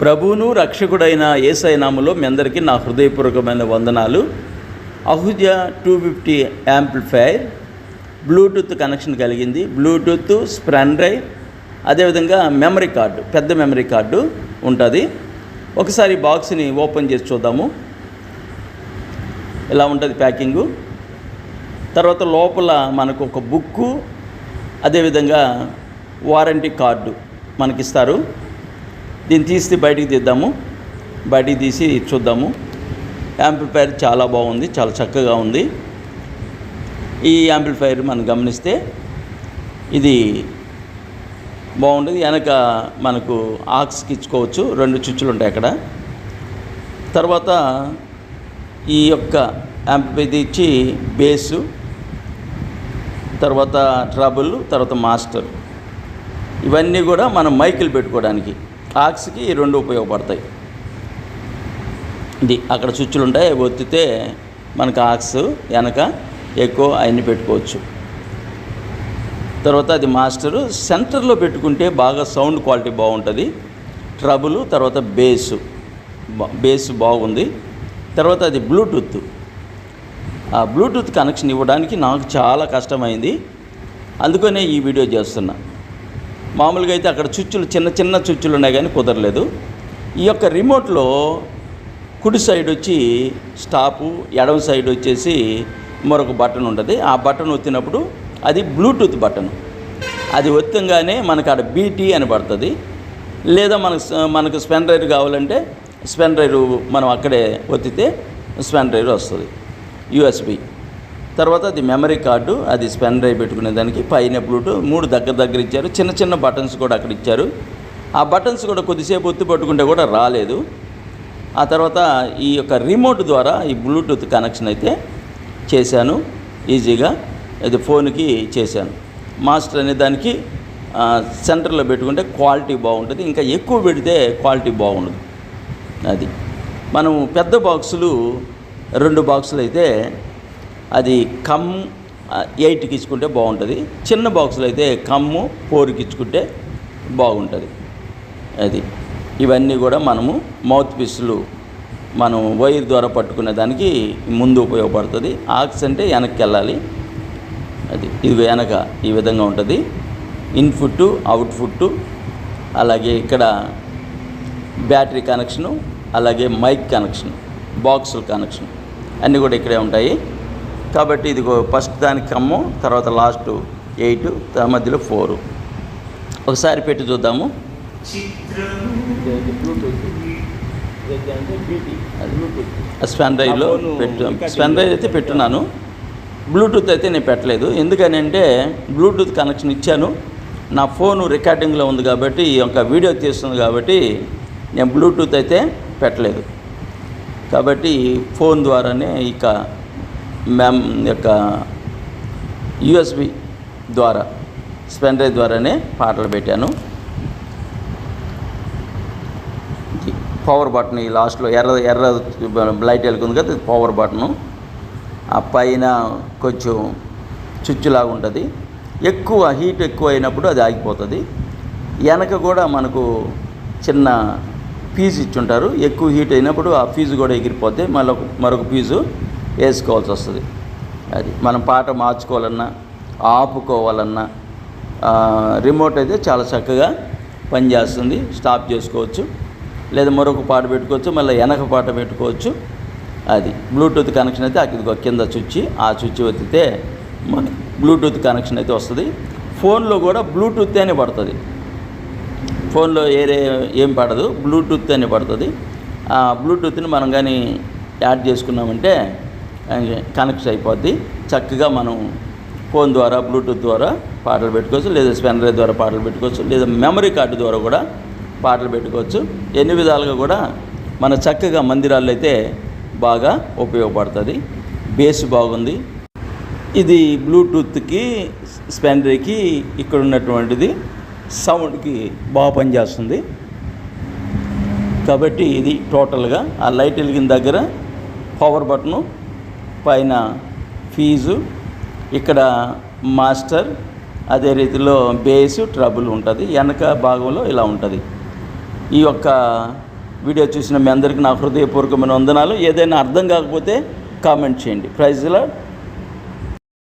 ప్రభువును రక్షకుడైన ఏసైనాములో మీ అందరికీ నా హృదయపూర్వకమైన వందనాలు. Ahuja two fifty amplifier Bluetooth connection కలిగింది. బ్లూటూత్ స్ప్రన్ డ్రైవ్ అదేవిధంగా మెమరీ కార్డు పెద్ద మెమరీ కార్డు ఉంటుంది. ఒకసారి బాక్స్ని ఓపెన్ చేసి చూద్దాము. ఇలా ఉంటుంది ప్యాకింగు? తర్వాత లోపల మనకు ఒక బుక్కు అదేవిధంగా వారంటీ కార్డు మనకిస్తారు. దీన్ని తీసి బయటికి తీద్దాము బయటికి తీసి చూద్దాము. యాంప్లిఫైర్ చాలా బాగుంది చాలా చక్కగా ఉంది. ఈ యాంప్లిఫైర్ మనం గమనిస్తే ఇది బాగుంటుంది. వెనక మనకు ఆక్స్కి ఇచ్చుకోవచ్చు. రెండు చుచ్చులు ఉంటాయి అక్కడ. తర్వాత ఈ యొక్క యాంప్లిఫైర్ ఇచ్చి బేసు తర్వాత ట్రబుల్ తర్వాత మాస్టర్. ఇవన్నీ కూడా మనం మైకులు పెట్టుకోవడానికి. ఆక్స్కి ఈ రెండు ఉపయోగపడతాయి. ఇది అక్కడ స్విచ్లు ఉంటాయి అవి ఒత్తితే మనకు ఆక్స్ వెనక ఎక్కువ అయన్ని పెట్టుకోవచ్చు. తర్వాత అది మాస్టరు సెంటర్లో పెట్టుకుంటే బాగా సౌండ్ క్వాలిటీ బాగుంటుంది. ట్రబుల్ తర్వాత బేసు బేస్ బాగుంది. తర్వాత అది బ్లూటూత్. ఆ బ్లూటూత్ కనెక్షన్ ఇవ్వడానికి నాకు చాలా కష్టమైంది. అందుకనే ఈ వీడియో చేస్తున్నా. మామూలుగా అయితే అక్కడ చుచ్చులు చిన్న చిన్న చుచ్చులు ఉన్నాయి కానీ కుదరలేదు. ఈ యొక్క రిమోట్లో కుడి సైడ్ వచ్చి స్టాపు ఎడమ సైడ్ వచ్చేసి మరొక బటన్ ఉంటుంది. ఆ బటన్ ఒత్తినప్పుడు అది బ్లూటూత్ బటన్. అది ఒత్తంగానే మనకు ఆడ బీటీ అని పడుతుంది. లేదా మనకు మనకు స్పెన్ డ్రైవ్ కావాలంటే స్పెన్ డ్రైవ్ మనం అక్కడే ఒత్తితే స్పెన్ డ్రైవ్ వస్తుంది. యూఎస్బి. తర్వాత అది మెమరీ కార్డు అది స్పెన్ డ్రైవ్ పెట్టుకునే దానికి పైన బ్లూటూత్ మూడు దగ్గర దగ్గర ఇచ్చారు. చిన్న చిన్న బటన్స్ కూడా అక్కడ ఇచ్చారు. ఆ బటన్స్ కూడా కొద్దిసేపు ఒత్తి పట్టుకుంటే కూడా రాలేదు. ఆ తర్వాత ఈ యొక్క రిమోట్ ద్వారా ఈ బ్లూటూత్ కనెక్షన్ అయితే చేశాను. ఈజీగా ఇది ఫోన్కి చేశాను. మాస్టర్ అనే దానికి సెంటర్లో పెట్టుకుంటే క్వాలిటీ బాగుంటుంది. ఇంకా ఎక్కువ పెడితే క్వాలిటీ బాగుండదు. అది. మనం పెద్ద బాక్సులు రెండు బాక్సులు అయితే అది కమ్ ఎయిట్కి ఇచ్చుకుంటే బాగుంటుంది. చిన్న బాక్సులు అయితే కమ్ము ఫోర్కి ఇచ్చుకుంటే బాగుంటుంది. అది. ఇవన్నీ కూడా మనము మౌత్ పీసులు మనం వైర్ ద్వారా పట్టుకునే దానికి ముందు ఉపయోగపడుతుంది. ఆక్స్ అంటే వెనక్కి వెళ్ళాలి అది. ఇది వెనక ఈ విధంగా ఉంటుంది. ఇన్పుట్ అవుట్పుట్ అలాగే ఇక్కడ బ్యాటరీ కనెక్షను అలాగే మైక్ కనెక్షన్ బాక్సుల కనెక్షన్ అన్నీ కూడా ఇక్కడే ఉంటాయి. కాబట్టి ఇది ఫస్ట్ దానికి కమ్ము తర్వాత లాస్ట్ ఎయిట్ మధ్యలో ఫోరు ఒకసారి పెట్టి చూద్దాము. స్పెన్ డ్రైవ్లో పెట్టు స్పెన్ డ్రైవ్ అయితే పెట్టున్నాను. బ్లూటూత్ అయితే నేను పెట్టలేదు. ఎందుకని అంటే బ్లూటూత్ కనెక్షన్ ఇచ్చాను. నా ఫోను రికార్డింగ్లో ఉంది కాబట్టి ఈ యొక్క వీడియో తీస్తుంది కాబట్టి నేను బ్లూటూత్ అయితే పెట్టలేదు. కాబట్టి ఫోన్ ద్వారానే ఇక మ్యామ్ యొక్క యుఎస్బి ద్వారా స్పెన్ డ్రైవ్ ద్వారానే పాటలు పెట్టాను. పవర్ బటన్ ఈ లాస్ట్లో ఎర్ర ఎర్ర లైట్ వెళ్తుంది కదా పవర్ బటను ఆ పైన కొంచెం చుచ్చులాగా ఉంటుంది. ఎక్కువ హీట్ ఎక్కువ అయినప్పుడు అది ఆగిపోతుంది. వెనక కూడా మనకు చిన్న ఫీజు ఇచ్చుంటారు. ఎక్కువ హీట్ అయినప్పుడు ఆ ఫీజు కూడా ఎగిరిపోతే మళ్ళీ మరొక ఫీజు వేసుకోవాల్సి వస్తుంది అది మనం పాట మార్చుకోవాలన్నా ఆపుకోవాలన్నా రిమోట్ అయితే చాలా చక్కగా పనిచేస్తుంది. స్టాప్ చేసుకోవచ్చు. లేదా మరొక పాట పెట్టుకోవచ్చు. మళ్ళీ వెనక పాట పెట్టుకోవచ్చు. అది బ్లూటూత్ కనెక్షన్ అయితే ఆ కింద చుచ్చి ఆ చుచ్చి ఒత్తితే మన బ్లూటూత్ కనెక్షన్ అయితే వస్తుంది. ఫోన్లో కూడా బ్లూటూత్ అనే పడుతుంది. ఫోన్లో ఏరే ఏం పడదు. బ్లూటూత్ అనే పడుతుంది. ఆ బ్లూటూత్ని మనం కానీ యాడ్ చేసుకున్నామంటే కనెక్ట్ అయిపోద్ది. చక్కగా మనం ఫోన్ ద్వారా బ్లూటూత్ ద్వారా పాటలు పెట్టుకోవచ్చు లేదా స్పెన్ ద్వారా పాటలు పెట్టుకోవచ్చు లేదా మెమరీ కార్డు ద్వారా కూడా పాటలు పెట్టుకోవచ్చు. ఎన్ని విధాలుగా కూడా మన చక్కగా మందిరాల్లో అయితే బాగా ఉపయోగపడుతుంది. బేస్ బాగుంది. ఇది బ్లూటూత్కి స్పెనరీకి ఇక్కడ ఉన్నటువంటిది సౌండ్కి బాగా పనిచేస్తుంది. కాబట్టి ఇది టోటల్గా ఆ లైట్ వెలిగిన దగ్గర పవర్ బటను పైన ఫీజు ఇక్కడ మాస్టర్ అదే రీతిలో బేసు ట్రబుల్ ఉంటుంది. వెనక భాగంలో ఇలా ఉంటుంది. ఈ యొక్క వీడియో చూసిన మీ అందరికీ నా హృదయపూర్వకమైన వందనాలు. ఏదైనా అర్థం కాకపోతే కామెంట్ చేయండి. ప్రైజ్లో